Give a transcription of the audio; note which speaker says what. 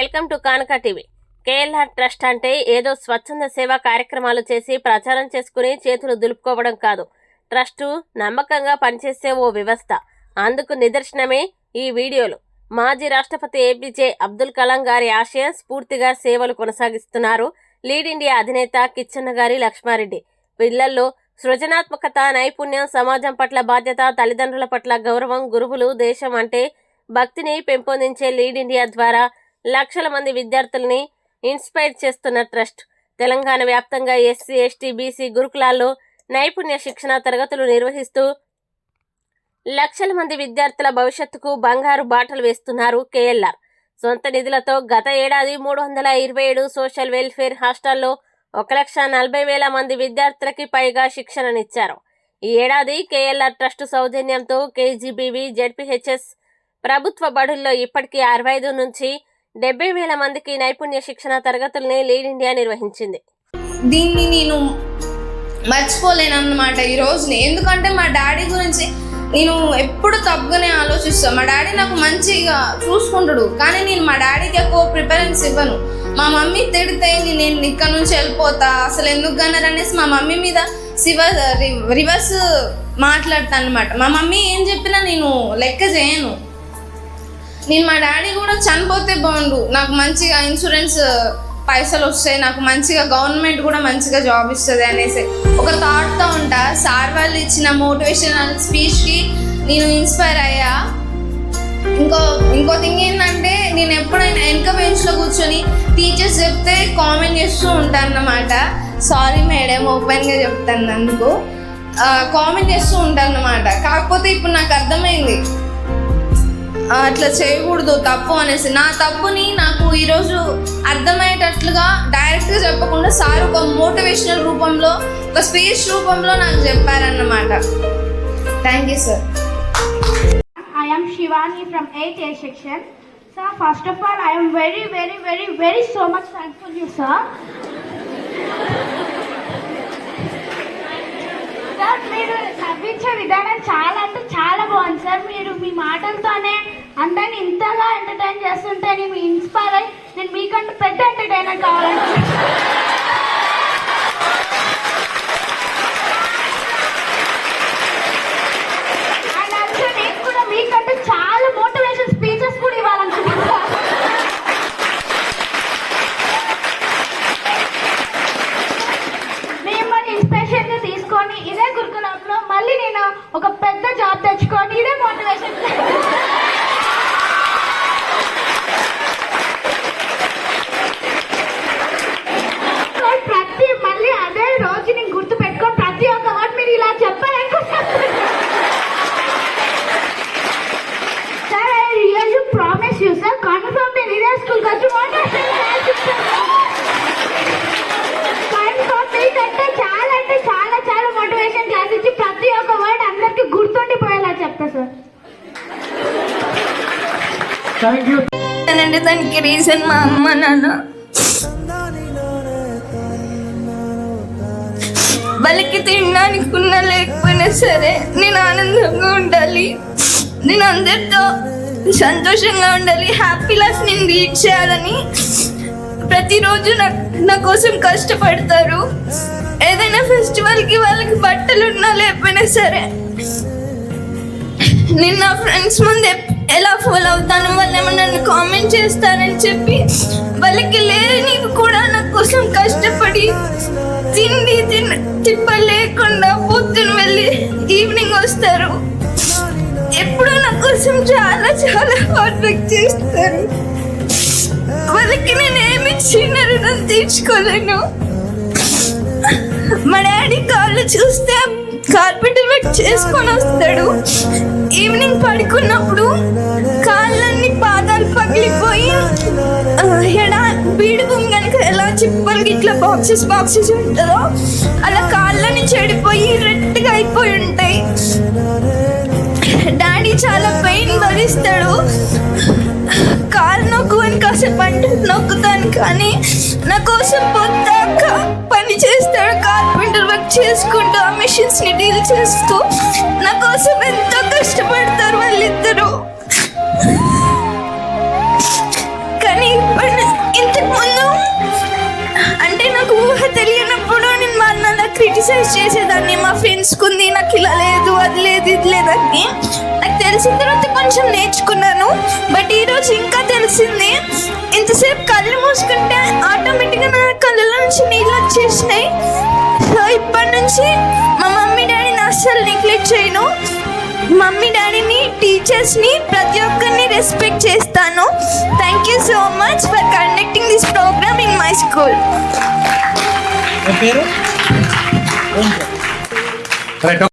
Speaker 1: Welcome to Kanaka TV. KLR trust అంటే ఏదో స్వచ్ఛంద సేవా కార్యక్రమాలు చేసి ప్రచారం చేసుకుని చేతులు దులుపుకోవడం కాదు. ట్రస్టు నమ్మకంగా పనిచేసే ఓ వ్యవస్థ. అందుకు నిదర్శనమే ఈ వీడియోలు. మాజీ రాష్ట్రపతి ఏపీజే అబ్దుల్ కలాం గారి ఆశయం స్ఫూర్తిగా సేవలు కొనసాగిస్తున్నారు లీడ్ ఇండియా అధినేత కిచ్చన్న గారి లక్ష్మారెడ్డి. పిల్లల్లో సృజనాత్మకత నైపుణ్యం సమాజం పట్ల బాధ్యత తల్లిదండ్రుల పట్ల గౌరవం గురువులు దేశం అంటే భక్తిని పెంపొందించే లీడ్ ఇండియా ద్వారా లక్షల మంది విద్యార్థుల్ని ఇన్స్పైర్ చేస్తున్న ట్రస్ట్. తెలంగాణ వ్యాప్తంగా ఎస్సీ ఎస్టీ బీసీ గురుకులాల్లో నైపుణ్య శిక్షణ తరగతులు నిర్వహిస్తూ లక్షల మంది విద్యార్థుల భవిష్యత్తుకు బంగారు బాటలు వేస్తున్నారు కేఎల్ఆర్. సొంత నిధులతో గత ఏడాది మూడు వందల ఇరవై ఏడు సోషల్ వెల్ఫేర్ హాస్టల్లో ఒక లక్ష నలభై వేల మంది విద్యార్థులకి పైగా శిక్షణనిచ్చారు. ఈ ఏడాది కేఎల్ఆర్ ట్రస్ట్ సౌజన్యంతో కేజీబీవి జెడ్పీహెచ్ఎస్ ప్రభుత్వ బడుల్లో ఇప్పటికీ అరవై ఐదు నుంచి డెబ్బై వేల మందికి నైపుణ్య శిక్షణ తరగతుల్ని లీడ్ ఇండియా నిర్వహించింది.
Speaker 2: దీన్ని నేను మర్చిపోలేను అన్నమాట ఈ రోజుని ఎందుకంటే మా డాడీ గురించి నేను ఎప్పుడు తప్పుగానే ఆలోచిస్తాను మా డాడీ నాకు మంచిగా చూసుకుంటాడు. కానీ నేను మా డాడీకి ఎక్కువ ప్రిఫరెన్స్ ఇవ్వను. మా మమ్మీ తిడితే నేను ఇక్కడ నుంచి వెళ్ళిపోతా. అసలు ఎందుకు గన్నారు అనేసి మా మమ్మీ మీద శివ రివర్స్ మాట్లాడతాను అనమాట మా మమ్మీ ఏం చెప్పినా నేను లెక్క చేయను. నేను మా డాడీ కూడా చనిపోతే బాగుండు. నాకు మంచిగా ఇన్సూరెన్స్ పైసలు వస్తాయి. నాకు మంచిగా గవర్నమెంట్ కూడా మంచిగా జాబ్ ఇస్తుంది అనేసి. ఒక థాట్తో ఉంటా. సార్ వాళ్ళు ఇచ్చిన మోటివేషనల్ స్పీచ్కి నేను ఇన్స్పైర్ అయ్యా. ఇంకో ఇంకో థింగ్ ఏంటంటే నేను ఎప్పుడైనా వెనక బెంచ్లో కూర్చొని టీచర్స్ చెప్తే కామెంట్ చేస్తూ ఉంటాను అన్నమాట సారీ మేడం ఓపెన్గా చెప్తాను అందుకు. కామెంట్ చేస్తూ ఉంటాను అన్నమాట కాకపోతే ఇప్పుడు నాకు అర్థమైంది. అట్లా చేయకూడదు తప్పు అనేసి. నా తప్పుని నాకు ఈరోజు అర్థమయ్యేటట్లుగా డైరెక్ట్గా చెప్పకుండా సార్ ఒక మోటివేషనల్ రూపంలో ఒక స్పీచ్ రూపంలో నాకు చెప్పారన్నమాట. Thank you sir
Speaker 3: I'm Shivani from eighth A section sir first of all I'm very very very very so much thankful you sir sir మీరు చదివించే విధానం చాలా బాగుంది సార్ మీరు మీ మాటలతోనే అందరిని ఇంతగా ఎంటర్టైన్ చేస్తుంటే నేను ఇన్స్పైర్ అయ్యి నేను మీకంటే పెద్ద ఎంటర్టైనర్ కావాలంటే అండ్ ఆల్సో నేను కూడా మీకంటే చాలా మోటివేషన్ స్పీచెస్ కూడా ఇవ్వాలనుకుంటున్నాను మిమ్మల్ని ఇన్స్పిరేషన్గా తీసుకొని ఇదే గురుకులంలో మళ్ళీ నేను ఒక పెద్ద జాబ్ తెచ్చుకొని ఇదే మోటివేషన్ ప్రతి మళ్ళీ అదే రోజు నేను గుర్తు పెట్టుకొని ప్రతి ఒక్క వర్డ్ మీరు ఇలా చెప్పాలనుకుంటున్నాను sir I really promise you sir confirm నేను ఇదే స్కూల్కి వచ్చి మోటివేషన్ కన్ఫర్మ్ మీకంటే చాలా అంటే చాలా చాలా మోటివేషన్ క్లాస్ ఇచ్చి ప్రతి ఒక్క వర్డ్ అందరికి గుర్తుండిపోయేలా చెప్తా సార్
Speaker 4: థ్యాంక్ యూ
Speaker 2: అంటే దానికి రీజన్ మా అమ్మ నాన్న. వాళ్ళకి తినడానికి ఉన్నా లేకపోయినా సరే నేను ఆనందంగా ఉండాలి. నేను అందరితో సంతోషంగా ఉండాలి. హ్యాపీ లైఫ్ నేను లీడ్ చేయాలని ప్రతిరోజు నా నా కోసం కష్టపడతారు. ఏదైనా ఫెస్టివల్కి వాళ్ళకి బట్టలు ఉన్నా లేకపోయినా సరే నేను నా ఫ్రెండ్స్ ముందు ఎలా ఫాలో అవుతాను? వాళ్ళు ఏమన్నా నన్ను కామెంట్ చేస్తారని చెప్పి వాళ్ళకి లేని కూడా నా కోసం కష్టపడి తిండి తిన తిప్ప లేకుండా పొద్దున వెళ్ళి ఈవినింగ్ వస్తారు. ఎప్పుడు నా కోసం చాలా చాలా హార్డ్ వర్క్ చేస్తారు. వాళ్ళకి నేను ఏమి చిన్న రుణం తీర్చుకోలేను. మా డాడీ కాళ్ళు చూస్తే కార్పెంటర్ వర్క్ చేసుకొని వస్తాడు. ఈవినింగ్ పడుకున్నప్పుడు కాళ్ళన్ని పాదాలు పగిలిపోయి ఎడా బీడు భూమి కనుక ఎలా చిప్పలు ఇట్లా బాక్సెస్ బాక్సెస్ ఉంటుందో అలా కాళ్ళని చెడిపోయి రెడ్గా అయిపోయి ఉంటాయి. డాడీ చాలా పెయిన్ భరిస్తాడు. కాలు నొక్కు అని కాసేపు అంటే నొక్కుతాను కానీ నా కోసం పొద్దాక పని చేస్తాడు. కార్పెంటర్ వర్క్ చేసుకుంటూ ఆ మిషన్స్ని డీల్ చేస్తూ నా కోసం ఎంతో కష్టం
Speaker 4: క్రిటిసైజ్ చేసేదాన్ని మా ఫ్రెండ్స్కి ఉంది నాకు ఇలా లేదు అది లేదు ఇది లేదని నాకు తెలిసిన తర్వాత కొంచెం నేర్చుకున్నాను. బట్ ఈరోజు ఇంకా తెలిసింది ఇంతసేపు కళ్ళు మూసుకుంటే ఆటోమేటిక్గా నా కళ్ళలో నుంచి నీళ్ళు వచ్చేసినాయి. సో ఇప్పటి నుంచి మా మమ్మీ డాడీని అస్సలు నెగ్లెక్ట్ చేయను. మమ్మీ డాడీని టీచర్స్ని ప్రతి ఒక్కరిని రెస్పెక్ట్ చేస్తాను. Thank you so much for conducting this programme in my school
Speaker 5: పేరు? పేరు
Speaker 6: రైట్